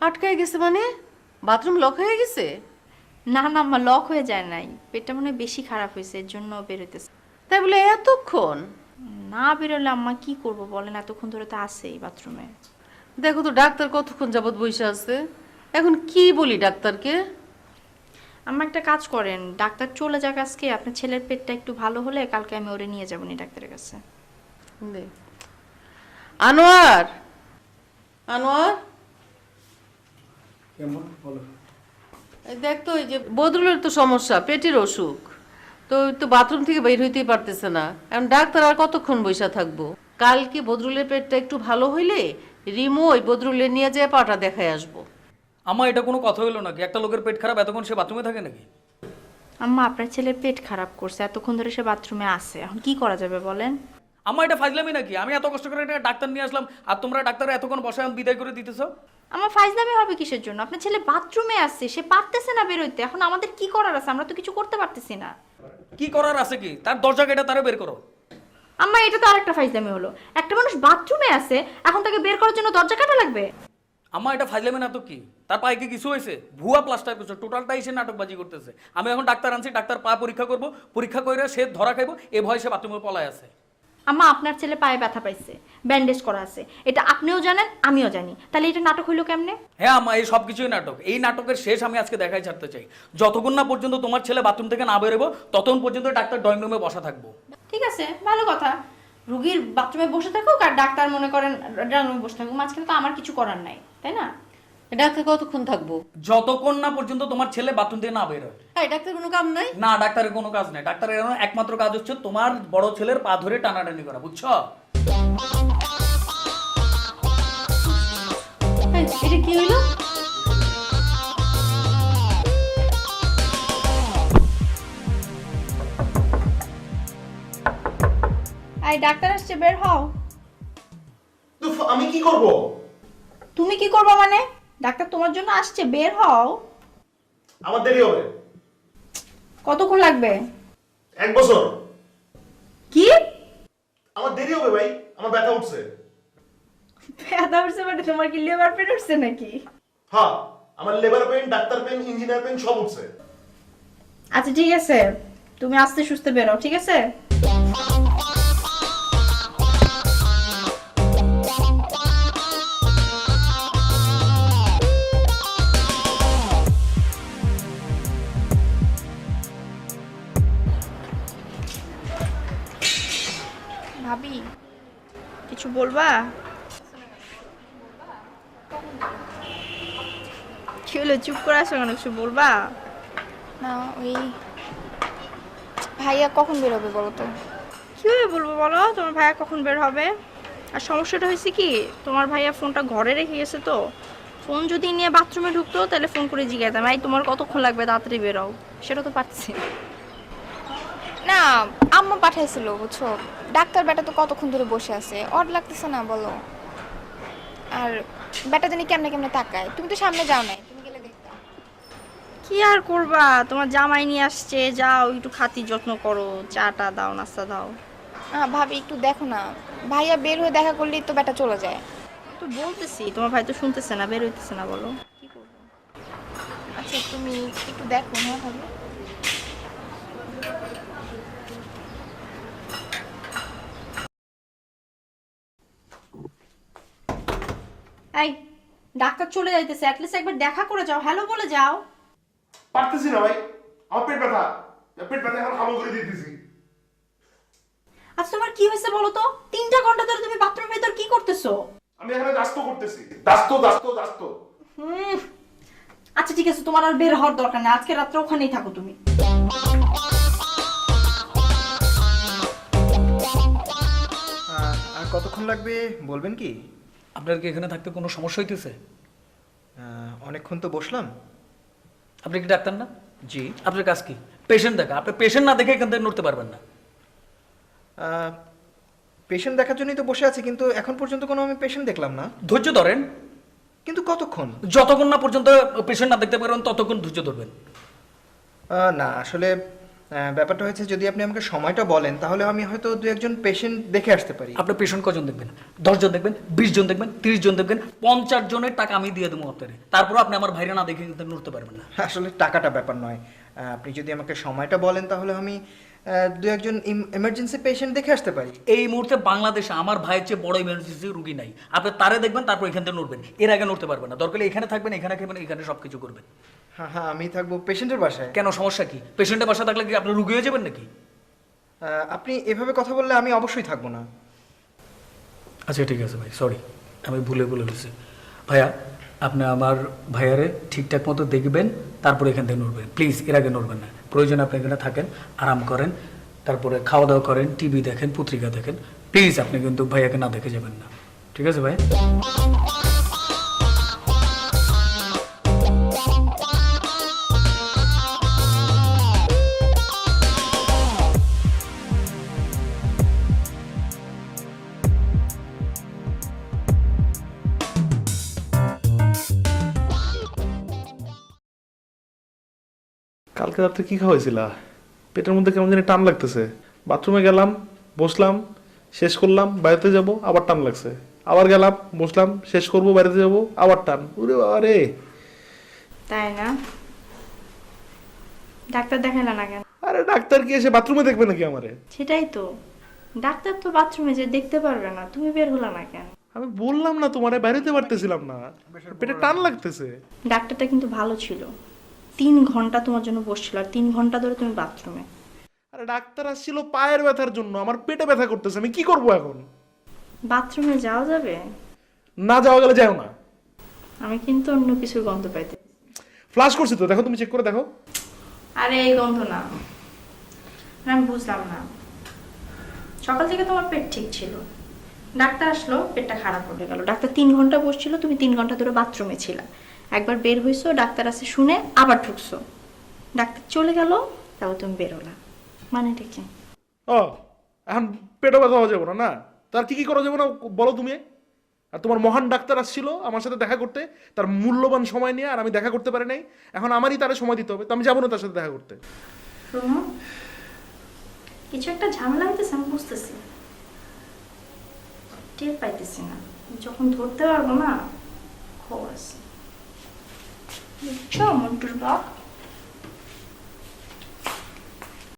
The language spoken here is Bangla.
আটকায় গেছে মানে? বাথরুম লক হয়ে গেছে? না না আম্মা লক হয়ে যায় নাই। পেটটা মনে হয় বেশি খারাপ হয়েছে এর জন্য বেরোতেছে তাই বলে এতক্ষণ? না বেরোলে আম্মা কি করব বলেন এতক্ষণ ধরে তো আছেই বাথরুমে। দেখো তো ডাক্তার কতক্ষণ যাবত বসে আছে? এখন কি বলি ডাক্তারকে? আম্মা একটা কাজ করেন ডাক্তার চলে যাক আজকে আপনার ছেলের পেটটা একটু ভালো হলে কালকে আমি ওরে নিয়ে যাব নি ডাক্তারের কাছে। দে। আনোয়ার? আনোয়ার? কেমন? বলো। এই দেখ তো এই যে বদরুলের তো সমস্যা পেটের অসুখ। তো ওই তো বাথরুম থেকে বের হইতেই পারতেছে না। এখন ডাক্তার আর কতক্ষণ বসে থাকব? কালকে বদরুলের পেটটা একটু ভালো হইলে রিমো ওই বদরুলের নিয়ে যেয়ে পাটা দেখায় আসব। আমার এটা কোনো কথা হলো নাকি? একটা লোকের পেট খারাপ এতক্ষণ সে বাথরুমে থাকে নাকি? আম্মা আপনার ছেলের পেট খারাপ করছে এতক্ষণ ধরে সে বাথরুমে আছে। এখন কি করা যাবে বলেন? আমার এটা ফাজলামি নাকি? আমি এত কষ্ট করে একটা ডাক্তার নিয়ে আসলাম আর তোমরা ডাক্তার এতক্ষণ বসায় বিদায় করে দিতেছো? আমার ফাইজলামি হবে কিসের জন্য? আপনার ছেলে বাথরুমে আসছে সে পারতেছে না বেরোইতে। এখন আমাদের কি করার আছে? আমরা তো কিছু করতে পারতেছি না। কি করার আছে কি? তার দরজা কেটে তারা বের করো। আম্মা এটা তো আরেকটা ফাইজলামি হলো। একটা মানুষ বাথরুমে আছে এখন তাকে বের করার জন্য দরজা কাটা লাগবে? আমার এটা ফাজলামি না তো কি? তার পায়ে কি কিছু হয়েছে? ভুয়া প্লাস্টার করছে টোটালটাই সে নাটকবাজি করতেছে। আমি এখন ডাক্তার আনছি ডাক্তার পা পরীক্ষা করব পরীক্ষা করে সে ধরা খাইবো এ ভয় সে বাথরুমে পলায় আছে। আম্মা আপনার ছেলে পায়ে ব্যথা পাইছে ব্যান্ডেজ করা আছে। এটা আপনিও জানেন আমিও জানি। তাহলে এটা নাটক হইল কেমনে? হ্যাঁ আমা এই সব কিছুই নাটক। এই নাটকের শেষ আমি আজকে দেখাই ছাড়তে চাই। যতক্ষণ না পর্যন্ত তোমার ছেলে বাথরুম থেকে না বেরোবো ততক্ষণ পর্যন্ত ডাক্তার ড্রয়িং রুমে বসা থাকব। ঠিক আছে ভালো কথা। রুগীর বাথরুমে বসে থাকুক আর ডাক্তার মনে করেন ড্রয়িং রুমে বসে থাকুক মাঝখানে তো আমার কিছু করার নাই তাই না? ডাক্তার কতক্ষণ থাকব? যতক্ষণ না পর্যন্ত তোমার ছেলে বাথরুম থেকে না বেরোয় এই ডাক্তার কোনো কাম নাই? না ডাক্তারের কোনো কাজ নেই। ডাক্তারের একমাত্র কাজ হচ্ছে তোমার বড় ছেলের পা ধরে টানাটানি করা বুঝছ? এই, এটা কি হইল আই ডাক্তার আসছে বের হও। আমি কি করব? তুমি কি করবে মানে? ডাক্তার তোমার জন্য আসছে বের হও। আমার দেরি হবে। কতক্ষণ লাগবে? এক বছর। কি? আমার দেরি হবে ভাই আমার ব্যথা উঠছে। ব্যথা উঠছে মানে তোমার কি লেবার পেন উঠছে নাকি? হ্যাঁ আমার labour pen doctor pen engineer pen সব উঠছে। আচ্ছা ঠিক আছে। তুমি আস্তে সুস্থে বেরো ঠিক আছে? ভাবি কিছু বলবা? কি হলো চুপ করে আসো কেন? কিছু বলবা? না ওই ভাইয়া কখন বেরোবে বলো তো? কীভাবে বলব বলো? তোমার ভাইয়া কখন বের হবে? আর সমস্যাটা হয়েছে কি তোমার ভাইয়া ফোনটা ঘরে রেখে গেছে তো। ফোন যদি নিয়ে বাথরুমে ঢুকতো তাহলে ফোন করে জিজ্ঞাসাম এই তোমার কতক্ষণ লাগবে তাড়াতাড়ি বেরোও? সেটা তো পারছি না। না আম্মা পাঠাইছিল বুঝছ? ডাক্তার বেটা তো কতক্ষণ ধরে বসে আছে? অড লাগতেছে না বলো। আর বেটা জানি কেমনে কেমনে তাকায়। তুমি তো সামনে যাও নাই তুমি গেলে দেখতা। কি আর করবা? তোমার জামাই নিয়ে আসছে যাও একটু খাতি যত্ন করো চাটা দাও নাস্তা দাও। আহ, ভাবি একটু দেখো না। ভাইয়া বের হয়ে দেখা করলেই তো বেটা চলে যায়। তো বলতেছি তোমার ভাই তো শুনতেছে না বের হইতেছে না বলো। কি করব? আচ্ছা তুমি একটু দেখো হ্যাঁ ভাবি। এই ডাক্তার চলে যাইতেছে অ্যাটলিস্ট একবার দেখা করে যাও হ্যালো বলে যাও। পারতেছি না ভাই আমার পেট ব্যথা। পেট ব্যথা এখন আমল করে দিতেছি। আচ্ছা তোমার কি হয়েছে বলো তো? তিনটা ঘণ্টা ধরে তুমি বাথরুমের ভেতর কি করতেছো? আমি এখানে দাস্ত করতেছি। দাস্ত দাস্ত দাস্ত। হুম। আচ্ছা ঠিক আছে তোমার আর বের হওয়ার দরকার নেই। আজকে রাত্রে ওখানেই থাকো তুমি। আর কতক্ষণ লাগবে বলবেন কি? আপনার কি এখানে থাকতে কোনো সমস্যা হইতেছে? অনেকক্ষণ তো বসলাম। আপনি কি ডাক্তার না? জি। আপনার কাজ কি? পেশেন্ট দেখা। আপনি পেশেন্ট না দেখে এখান থেকে নড়তে পারবেন না। পেশেন্ট দেখার জন্যই তো বসে আছি কিন্তু এখন পর্যন্ত কোনো আমি পেশেন্ট দেখলাম না। ধৈর্য ধরেন। কিন্তু কতক্ষণ? যতক্ষণ না পর্যন্ত পেশেন্ট না দেখতে পারবেন ততক্ষণ ধৈর্য ধরবেন। না আসলে ব্যাপারটা হয়েছে যদি আপনি আমাকে সময়টা বলেন তাহলে আমি হয়তো দু একজন পেশেন্ট দেখে আসতে পারি। আপনার পেশেন্ট কজন দেখবেন? দশজন দেখবেন বিশ জন দেখবেন তিরিশ জন দেখবেন পঞ্চাশ জনের টাকা আমি দিয়ে দেবো আপনার। তারপর আপনি আমার ভাইরা না দেখে নড়তে পারবেন না। আসলে টাকাটা ব্যাপার নয়। আপনি যদি আমাকে সময়টা বলেন তাহলে আমি দু একজন এমার্জেন্সি পেশেন্ট দেখে আসতে পারি। এই মুহূর্তে বাংলাদেশে আমার ভাইয়ের চেয়ে বড় ইমার্জেন্সি রুগী নাই। আপনি তারে দেখবেন তারপর এখান থেকে নড়বেন। এর আগে নড়তে পারবেন না। দরকার এখানে থাকবেন এখানে খাবেন এখানে সব কিছু করবেন। হ্যাঁ হ্যাঁ আমি থাকব পেশেন্টের বাসায়। কেন সমস্যা কি? পেশেন্টের বাসা থাকলে কি আপনি রুগী হয়ে যাবেন নাকি? আপনি এভাবে কথা বললে আমি অবশ্যই থাকব না। আচ্ছা ঠিক আছে ভাই সরি আমি ভুলে ভুলে গেছি ভাইয়া আপনি আমার ভাইয়ারে ঠিকঠাক মতো দেখবেন তারপরে এখান থেকে নড়বেন। প্লিজ এর আগে নড়বেন না। প্রয়োজন আপনি এখানে থাকেন, আরাম করেন, তারপরে খাওয়া দাওয়া করেন, টিভি দেখেন, পত্রিকা দেখেন। প্লিজ আপনি কিন্তু ভাইয়াকে না দেখে যাবেন না। ঠিক আছে ভাই? কালকে রাত্রে কি খাওয়াইছিলা? পেটের মধ্যে কেমন জানি টান লাগতেছে। বাথরুমে গেলাম বসলাম শেষ করলাম বাড়িতে যাব আবার টান লাগছে। আবার গেলাম বসলাম শেষ করব বাড়িতে যাব আবার টান। ওরে বাবা রে তাই না? ডাক্তার দেখাইলা না কেন? আরে ডাক্তার কি এসে বাথরুমে দেখবে নাকি আমারে? সেটাই তো। ডাক্তার তো বাথরুমে যে দেখতে পারবে না তুমি বের হলো না কেন? আমি বললাম না তোমারে বাড়িতে পারতেছিলাম না। পেটে টান লাগতেছে। ডাক্তারটা কিন্তু ভালো ছিল। তিন ঘণ্টা তোমার জন্য বসছিল আর তিন ঘণ্টা ধরে তুমি বাথরুমে আরে ডাক্তার আসছিল পায়ের ব্যথার জন্য আমার পেটে ব্যথা করতেছে আমি কি করব এখন? বাথরুমে যাওয়া যাবে? না যাওয়া গেলে যাও না। আমি কিন্তু অন্য কিছুর গন্ধ পাইতে ফ্লাশ করছি তো দেখো তুমি চেক করে দেখো। আরে এই গন্ধ না। না, আমি বুঝলাম না। সকাল থেকে তোমার পেট ঠিক ছিল। ডাক্তার আসলো পেটটা খারাপ হয়ে গেল। ডাক্তার তিন ঘণ্টা বসছিল তুমি তিন ঘণ্টা ধরে বাথরুমে ছিলা। একবার বের হইছো ডাক্তার আসে শুনে আবার ঢুকছো। ডাক্তার চলে গেল তাও তুমি বেরোলা। মানে কি? ও এখন পেটে ব্যথা হওয়া যাবে না না? তার কি কি করা যাবে না বলো তুমি? আর তোমার মহান ডাক্তার আসছিল আমার সাথে দেখা করতে তার মূল্যবান সময় নিয়ে আর আমি দেখা করতে পারি নাই। এখন আমারই তারে সময় দিতে হবে তো আমি যাব না তার সাথে দেখা করতে। রুমা কিছু একটা ঝামেলা হইতেছে আমি বুঝতেছি। টের পাইতেছি না। যখন ধরতে পারব না খবর আছে। В чому дурак?